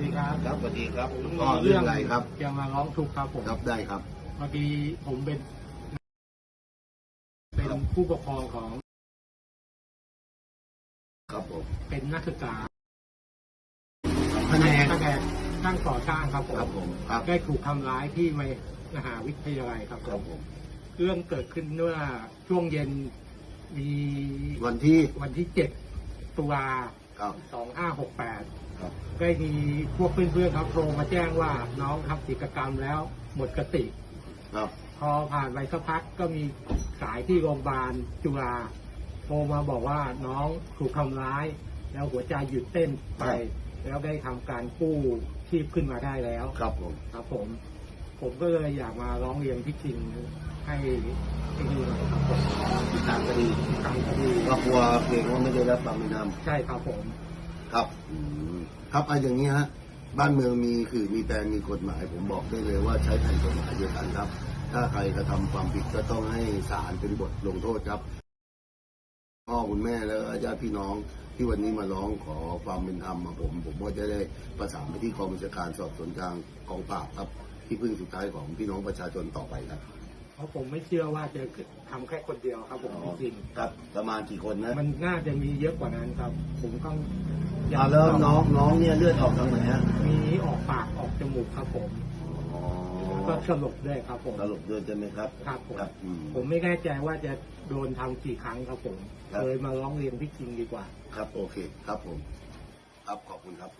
ดีครับครับสวัสดีครับผมก็เรื่องอะไรครับจะมาร้องทุกข์ครับผมครับได้ครับพอดีผมเป็นเป็นผู้ปกครองของ ครับผมเป็นนักศึกษาแผนกแผนกช่างก่อสร้างครับผครับมผมครับได้ถูกทำร้ายที่มหาวิทยาลัยครับครับผมเรื่องเกิดขึ้นเมื่อช่วงเย็นมีวันที่วันที่เจ็ดตุลา ครับ สองห้าหกแปดครับ ได้มีพวกเพื่อนๆครับโทรมาแจ้งว่าน้องทำกิจกรรมแล้วหมดสติ ครับ พอผ่านไปสักพักก็มีสายที่โรงพยาบาลจุฬาโทรมาบอกว่าน้องถูกทำร้าย แล้วหัวใจหยุดเต้นไปแล้วได้ทำการกู้ชีพขึ้นมาได้แล้ว ครับผม ครับผม ผมก็เลยอยากมาร้องเรียนพี่จริงให้ให้ดูหน่อยครับผมติดตามคดี ตามคดี ก็กลัวเกรงว่าไม่ได้รับความเป็นธรรมใช่ครับผม ครับอืมครับเอาอย่างนี้ฮะบ้านเมืองมีคือมีแปลงมีกฎหมาย ผมบอกได้เลยว่าใช้แผนกฎหมายเดียวกันครับ ถ้าใครกระทำความผิดก็ต้องให้ศาลเป็นบทลงโทษครับ พ่อคุณแม่แล้วก็ญาติพี่น้องที่วันนี้มาร้องขอความเป็นธรรมมาผม ผมก็จะได้ประสานไปที่กองบัญชาการสอบสวนกลางกองปราบครับ ที่พึ่งสุดท้ายของพี่น้องประชาชนต่อไปครับ เพราะผมไม่เชื่อว่าจะทำแค่คนเดียวครับผมพี่จริงครับประมาณกี่คนนะมันน่าจะมีเยอะกว่านั้นครับ ผมต้องอ่าแล้วน้องน้องเนี่ยเลือดออกทางไหนฮะมีออกปากออกจมูกครับผมอ๋อแล้วก็สลบด้วยครับผมสรุปด้วยใช่ไหมครับครับผม ครับอืม ผมไม่แน่ใจว่าจะโดนทำกี่ครั้งครับผมครับ เลยมาร้องเรียนพี่คิงดีกว่า ครับโอเคครับผม ครับขอบคุณครับ